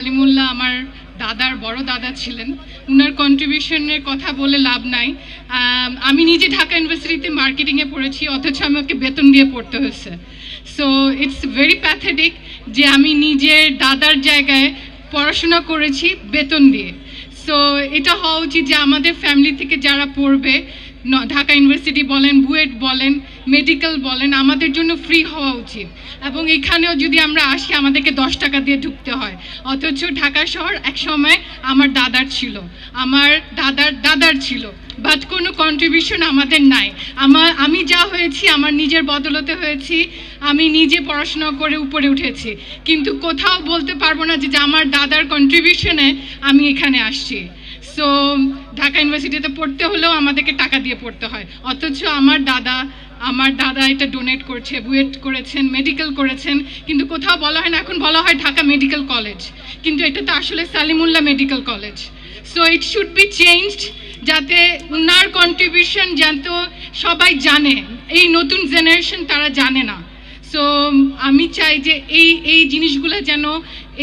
আলিমুল্লাহ আমার দাদার বড় দাদা ছিলেন। উনার কন্ট্রিবিউশনের কথা বলে লাভ নাই। আমি নিজে ঢাকা ইউনিভার্সিটিতে মার্কেটিংয়ে পড়েছি, অথচ আমাকে বেতন দিয়ে পড়তে হয়েছে। সো ইটস ভেরি প্যাথেটিক যে আমি নিজের দাদার জায়গায় পড়াশোনা করেছি বেতন দিয়ে। সো এটা হওয়া উচিত যে আমাদের ফ্যামিলি থেকে যারা পড়বে ঢাকা ইউনিভার্সিটি বলেন, বুয়েট বলেন, মেডিকেল বলেন, আমাদের জন্য ফ্রি হওয়া উচিত। এবং এখানেও যদি আমরা আসি, আমাদেরকে দশ টাকা দিয়ে ঢুকতে হয়। অথচ ঢাকা শহর এক সময় আমার দাদার ছিল। আমার দাদার দাদার ছিল। বাট কোনো কন্ট্রিবিউশন আমাদের নাই। আমার, আমি যা হয়েছি, আমার নিজের বদলতে হয়েছি। আমি নিজে পড়াশোনা করে উপরে উঠেছি। কিন্তু কোথাও বলতে পারব না যে আমার দাদার কন্ট্রিবিউশনে আমি এখানে আসছি। সো ঢাকা ইউনিভার্সিটিতে পড়তে হলেও আমাদেরকে টাকা দিয়ে পড়তে হয়। অথচ আমার দাদা আমার দাদা এটা ডোনেট করছে, বুয়েট করেছেন মেডিকেল করেছেন, কিন্তু কোথাও বলা হয় না, এখন বলা হয় ঢাকা মেডিকেল কলেজ কিন্তু এটা তো আসলে Salimullah medical college so it should be changed যাতে উনার কন্ট্রিবিউশন যেন সবাই জানে। এই নতুন জেনারেশন তারা জানে না। সো আমি চাই যে এই এই জিনিসগুলো যেন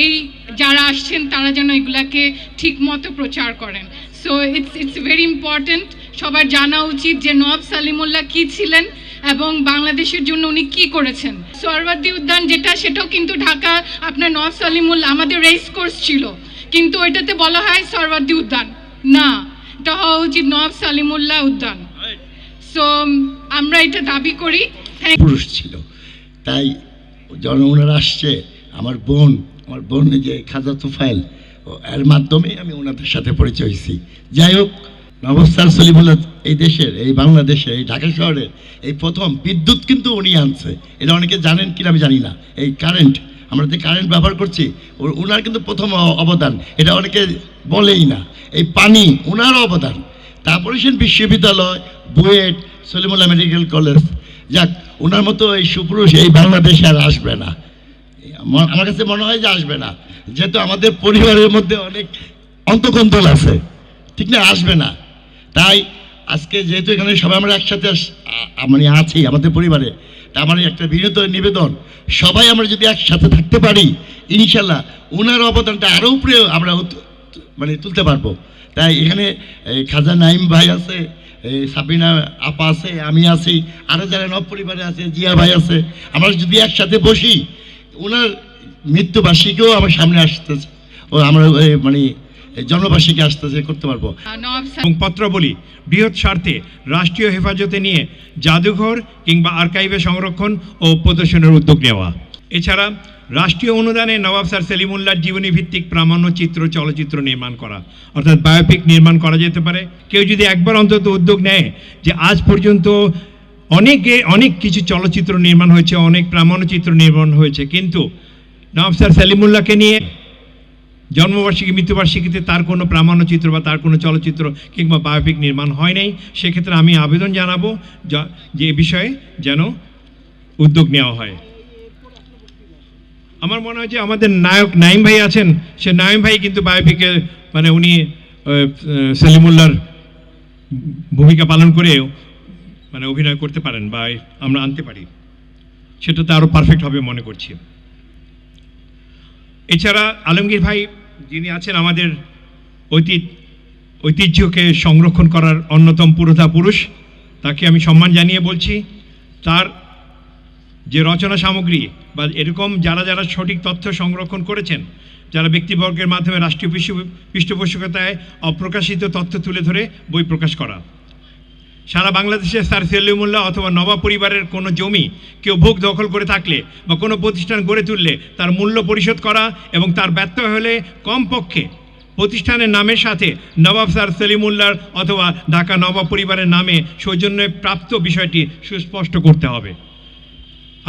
এই যারা আসছেন তারা যেন এগুলাকে ঠিক মতো প্রচার করেন। So it's it's very important সবার জানা উচিত যে নব সালিমুল্লাহ কী ছিলেন এবং বাংলাদেশের জন্য উনি কি করেছেন। সরওয়ার্দী উদ্যান যেটা, সেটাও কিন্তু ঢাকা, আপনার নব সালিমুল্লাহ আমাদের রেস কোর্স ছিল। কিন্তু ওইটাতে বলা হয় সরওয়ার্দী উদ্যান। না, এটা হওয়া উচিত নব সালিমুল্লাহ উদ্যান। সো আমরা এটা দাবি করি। পুরুষ ছিল। তাই ওনারা আসছে, আমার বোন আমার বোন যে খাজা তুফাইল এর মাধ্যমে আমি ওনাদের সাথে পরিচয় হয়েছি। যাই হোক নবস্থার সলিমুল্লাহ, এই দেশের, এই বাংলাদেশে এই ঢাকা শহরের এই প্রথম বিদ্যুৎ কিন্তু উনি আনছে। এটা অনেকে জানেন কিনা আমি জানি না। এই কারেন্ট আমরা যে কারেন্ট ব্যবহার করছি ওনার কিন্তু প্রথম অবদান। এটা অনেকে বলেই না। এই পানি ওনার অবদান। তারপরে সেন বিশ্ববিদ্যালয়, বুয়েট, সলিমুল্লাহ মেডিকেল কলেজ। যাক ওনার মতো এই সুপুরুষ এই বাংলাদেশে আর আসবে না। আমার- কাছে মনে হয় যে আসবে না। যেহেতু আমাদের পরিবারের মধ্যে অনেক অন্তকন্তল আছে। ঠিক না? আসবে না। তাই আজকে যেহেতু এখানে সবাই আমরা একসাথে মানে আছি, আমাদের পরিবারে, তা আমার একটা বিনীত নিবেদন। সবাই আমরা যদি একসাথে থাকতে পারি, ইনশাল্লাহ ওনার অবদানটা আরও উপরে আমরা মানে তুলতে পারব। তাই এখানে খাজা নাইম ভাই আছে সাবিনা আপা আছে আমি আছি আরও যারা নব পরিবারে আছে জিয়া ভাই আছে আমরা যদি একসাথে বসি ওনার মৃত্যুবার্ষিকীও আমার সামনে আসতেছে। ও আমরা মানে এই জন্মবার্ষিকী আসতেছে করতে পারব। নওয়াব এবং পত্রাবলী বৃহৎ স্বার্থে রাষ্ট্রীয় হেফাজতে নিয়ে জাদুঘর কিংবা আর্কাইভে সংরক্ষণ ও প্রদর্শনের উদ্যোগ নেওয়া। এছাড়া রাষ্ট্রীয় অনুদানে নবাব স্যার সেলিমুল্লাহর জীবনী ভিত্তিক প্রামাণ্যচিত্র চলচ্চিত্র নির্মাণ করা। অর্থাৎ বায়োপিক নির্মাণ করা যেতে পারে। কেউ যদি একবার অন্তত উদ্যোগ নেয় যে আজ পর্যন্ত অনেকে, অনেক কিছু চলচ্চিত্র নির্মাণ হয়েছে, অনেক প্রামাণ্যচিত্র নির্মাণ হয়েছে, কিন্তু নবাব স্যার সেলিমুল্লাহকে নিয়ে জন্মবার্ষিকী, মৃত্যুবার্ষিকীতে তার কোনো প্রামাণ্যচিত্র বা তার কোনো চলচ্চিত্র কিংবা বায়োপিক নির্মাণ হয় নাই। সেক্ষেত্রে আমি আবেদন জানাব যা- বিষয়ে যেন উদ্যোগ নেওয়া হয়। আমার মনে হয় যে আমাদের নায়ক নাইম ভাই আছেন সে নাইম ভাই কিন্তু বায়োপিকে মানে উনি আহ, ভূমিকা পালন করেও মানে অভিনয় করতে পারেন বা আমরা আনতে পারি। সেটাতে আরও পারফেক্ট হবে মনে করছি। এছাড়া আলমগীর ভাই যিনি আছেন আমাদের ঐতিহ্য ঐতিহ্যকে সংরক্ষণ করার অন্যতম পুরোধা পুরুষ তাকে আমি সম্মান জানিয়ে বলছি তার যে রচনা সামগ্রী বা এরকম যারা যারা সঠিক তথ্য সংরক্ষণ করেছেন, যারা ব্যক্তিবর্গের মাধ্যমে রাষ্ট্রীয় পৃষ্ঠ- পৃষ্ঠপোষকতায় অপ্রকাশিত তথ্য তুলে ধরে বই প্রকাশ করা। সারা বাংলাদেশে স্যার সেলিমুল্লাহ অথবা নবাব পরিবারের কোনো জমি কেউ ভোগ দখল করে থাকলে বা কোনো প্রতিষ্ঠান গড়ে তুললে তার মূল্য পরিশোধ করা এবং তার ব্যর্থ হলে কমপক্ষে প্রতিষ্ঠানের নামের সাথে নবাব স্যার সেলিমুল্লাহর অথবা ঢাকা নবাব পরিবারের নামে সৌজন্যে প্রাপ্ত বিষয়টি সুস্পষ্ট করতে হবে।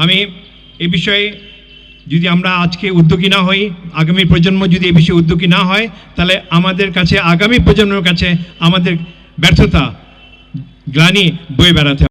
আমি এ বিষয়ে যদি আমরা আজকে উদ্যোগী না হই, আগামী প্রজন্ম যদি এ বিষয়ে উদ্যোগী না হয়, তাহলে আমাদের কাছে, আগামী প্রজন্মের কাছে আমাদের ব্যর্থতা গ্লানি বয়ে বেড়াতে।